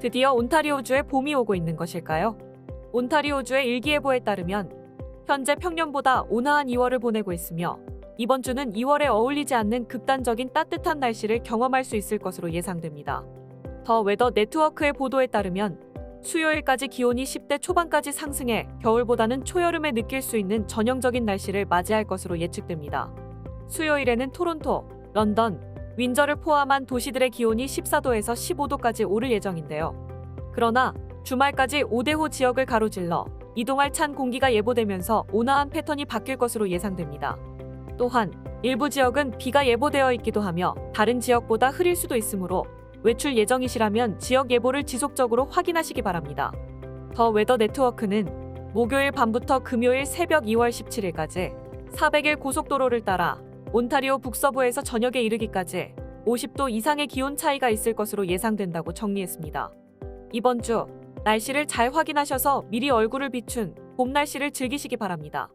드디어 온타리오주에 봄이 오고 있는 것일까요? 온타리오주의 일기예보에 따르면 현재 평년보다 온화한 2월을 보내고 있으며 이번 주는 2월에 어울리지 않는 극단적인 따뜻한 날씨를 경험할 수 있을 것으로 예상됩니다. 더 웨더 네트워크의 보도에 따르면 수요일까지 기온이 10대 초반까지 상승해 겨울보다는 초여름에 느낄 수 있는 전형적인 날씨를 맞이할 것으로 예측됩니다. 수요일에는 토론토, 런던, 윈저를 포함한 도시들의 기온이 14도에서 15도까지 오를 예정인데요. 그러나 주말까지 오대호 지역을 가로질러 이동할 찬 공기가 예보되면서 온화한 패턴이 바뀔 것으로 예상됩니다. 또한 일부 지역은 비가 예보되어 있기도 하며 다른 지역보다 흐릴 수도 있으므로 외출 예정이시라면 지역 예보를 지속적으로 확인하시기 바랍니다. 더 웨더 네트워크는 목요일 밤부터 금요일 새벽 2월 17일까지 400일 고속도로를 따라 온타리오 북서부에서 저녁에 이르기까지 50도 이상의 기온 차이가 있을 것으로 예상된다고 정리했습니다. 이번 주 날씨를 잘 확인하셔서 미리 얼굴을 비춘 봄 날씨를 즐기시기 바랍니다.